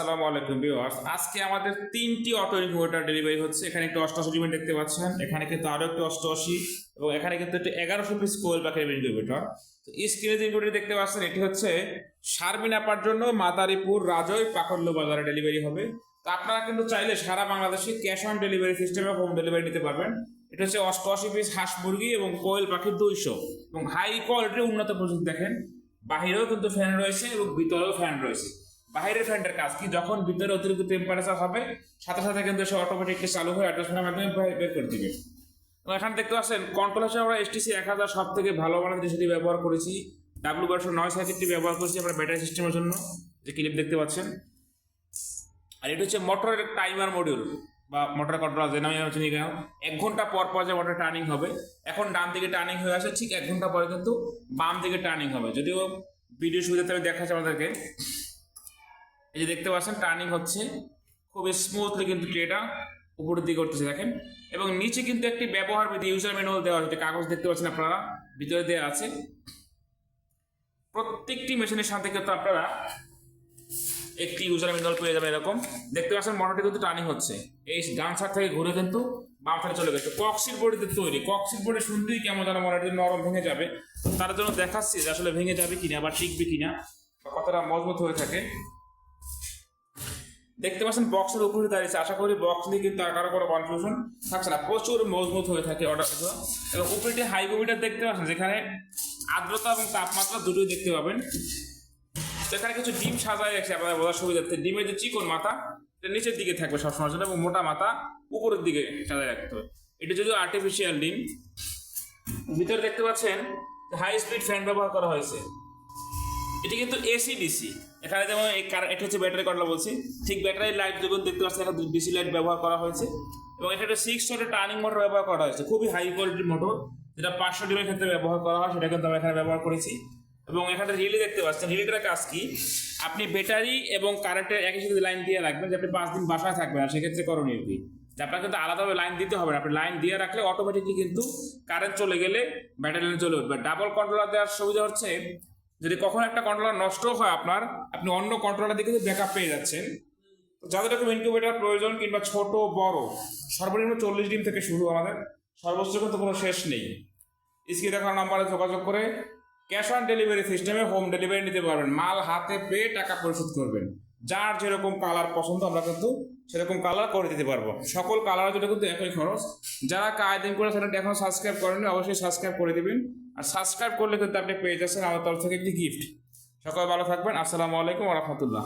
আসসালামু আলাইকুম ভিউয়ার্স। আজকে আমাদের তিনটি অটো ইনকিউবেটর ডেলিভারি হচ্ছে। এখানে একটা অষ্টআশি ডিমেন্ট দেখতে পাচ্ছেন। এখানে কিন্তু আরও একটা অষ্টআশি এবং এখানে কিন্তু একটা এগারোশো পিস কোয়েল পাখির ইনকিউবেটর তো স্ক্রিনে যে দেখতে পাচ্ছেন, এটি হচ্ছে শারমিন আপার জন্য মাদারীপুর রাজয় পাকল্য বাজারে ডেলিভারি হবে। তো আপনারা কিন্তু চাইলে সারা বাংলাদেশে ক্যাশ অন ডেলিভারি সিস্টেমে হোম ডেলিভারি নিতে পারবেন। এটা হচ্ছে অষ্টআশি পিস হাঁস মুরগি এবং কোয়েল পাখির দুইশো। এবং হাই কোয়ালিটির উন্নত প্রযুক্তি দেখেন। বাহিরেও কিন্তু ফ্যান রয়েছে এবং ভিতরেও ফ্যান রয়েছে। বাইরের ফ্যানটার কাজ কি? যখন ভিতরে অতিরিক্ত টেম্পারেচার হবে, সাথে সাথে কিন্তু সে অটোমেটিকলি চালু হয়ে অ্যাডজাস্টমেন্টের মাধ্যমে বের- করে দিবে। এখানে দেখতে পাচ্ছেন কন্ট্রোল হিসেবে আমরা এসটিসি এক হাজার সব থেকে ভালো মানের জিনিসটি ব্যবহার করেছি। ডাব্লু বারশো নয় সাইকেলটি ব্যবহার করেছি আমরা ব্যাটারি সিস্টেমের জন্য, যে ক্লিপ দেখতে পাচ্ছেন। আর এটা হচ্ছে মোটরের টাইমার মডিউল বা মোটর কন্ট্রোল যে নামে চিনি কেন এক ঘণ্টা পর পর যে মোটর টার্নিং হবে, এখন ডান দিকে টার্নিং হয়ে আসে ঠিক এক ঘণ্টা পরে কিন্তু বাম দিকে টার্নিং হবে। যদিও ভিডিও সুবিধাতে আমি দেখাচ্ছি আমাদেরকে এই যে দেখতে পাচ্ছেন টার্নিং হচ্ছে। খুবই স্মুথলি কিন্তু ট্রেটা উপরের দিকে করতেছে দেখেন। এবং নিচে কিন্তু একটি ব্যবহার বিধি ইউজার ম্যানুয়াল দেওয়া হয়েছে কাগজ দেখতে পাচ্ছেন আপনারা, ভিতরে দেওয়া আছে। প্রত্যেকটি মেশিনের সাথে কিন্তু আপনারা একটি ইউজার ম্যানুয়াল পেয়ে যাবেন এরকম। দেখতে পাচ্ছেন, মোটরটি কিন্তু টার্নিং হচ্ছে। এই ডান সাইড থেকে ঘুরে কিন্তু বাম চলে গেছে। কক্সির বডিতে তৈরি। কক্সির বোর্ডে শুনতেই কেমন যেন হয় নরম ভেঙে যাবে। তার জন্য দেখাচ্ছি যে আসলে ভেঙে যাবে কিনা বা টিকবে কিনা কতটা মজবুত হয়ে থাকে। দেখতে পাচ্ছেন বক্সের উপরে দাঁড়িয়েছে। আশা করি বক্স নিয়ে কিন্তু আর কারও কোনো কনফিউশন থাকছে না। প্রচুর মজবুত হয়ে থাকে অর্ডার এবং উপরেটি হাইগ্রোমিটার দেখতে পাচ্ছেন, যেখানে আর্দ্রতা এবং তাপমাত্রা দুটোই দেখতে পাবেন। সেখানে কিছু ডিম সাজায় রাখছে, আপনাদের বোঝার সুবিধার্থে। ডিমের যে চিকন মাথা, এটা নিচের দিকে থাকবে সবসময় জন্য এবং মোটা মাথা উপরের দিকে সাজায় রাখতে হবে। এটা যদিও আর্টিফিশিয়াল ডিম। ভিতরে দেখতে পাচ্ছেন হাই স্পিড ফ্যান ব্যবহার করা হয়েছে। এটি কিন্তু এসি ডিসি এখানে যেমন এই কার- এটা হচ্ছে ব্যাটারি কন্ট্রোল বলছি। ঠিক ব্যাটারি লাইট যখন দেখতে পাচ্ছেন, এখানে ডিসি লাইট ব্যবহার করা হয়েছে। এবং এটা একটা সিক্স শটের টার্নিং মোটর ব্যবহার করা হয়েছে। খুবই হাই কোয়ালিটির মোটর যেটা পাঁচশো ডিমের ক্ষেত্রে ব্যবহার করা হয়, সেটা কিন্তু আমরা এখানে ব্যবহার করেছি। এবং এখানে রিলি দেখতে পাচ্ছেন রিলিটার কাজ কি? আপনি ব্যাটারি এবং কারেন্টের একই সাথে লাইন দিয়ে রাখবেন, যে আপনি পাঁচ দিন বাসায় থাকবেন, আর সেক্ষেত্রে করণীয় কি? যে আপনার কিন্তু আলাদাভাবে লাইন দিতে হবে না। আপনি লাইন দিয়ে রাখলে অটোমেটিকলি কিন্তু কারেন্ট চলে গেলে ব্যাটারি লাইন চলে উঠবে। ডাবল কন্ট্রোলার দেওয়ার সুবিধা হচ্ছে যদি কখনো একটা কন্ট্রোলার নষ্ট হয় আপনার, আপনি অন্য কন্ট্রোলার দিকে ব্যাকআপ পেয়ে যাচ্ছেন যাদের রকম ইনকিউবেটার প্রয়োজন কিংবা ছোট, বড়, সর্বনিম্ন চল্লিশ ডিম থেকে শুরু আমাদের, সর্বোচ্চ কিন্তু কোনো শেষ নেই। স্ক্রিনে দেখার নাম্বারে যোগাযোগ করে ক্যাশ অন ডেলিভারি সিস্টেমে হোম ডেলিভারি নিতে পারবেন। মাল হাতে পেয়ে টাকা পরিশোধ করবেন। যার যেরকম কালার পছন্দ, আমরা কিন্তু সেরকম কালার করে দিতে পারব। সকল কালারের জন্য কিন্তু একই খরচ। যারা কায়দিন করে সেটা এখন সাবস্ক্রাইব করেননি, অবশ্যই সাবস্ক্রাইব করে দিবেন। আর সাবস্ক্রাইব করলে কিন্তু আপনি পেয়ে যাচ্ছেন আমার তরফ থেকে একটি গিফট সকলে ভালো থাকবেন। আসসালামু আলাইকুম রহমতুল্লাহ।